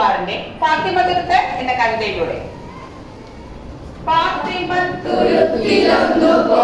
സാറിന്റെ ഫാത്തിമത്തുരുത്ത് എന്ന കവിതയിലൂടെ. ഫാത്തിമ ഫാത്തിമത്തുരുത്തിലൊന്നു പോ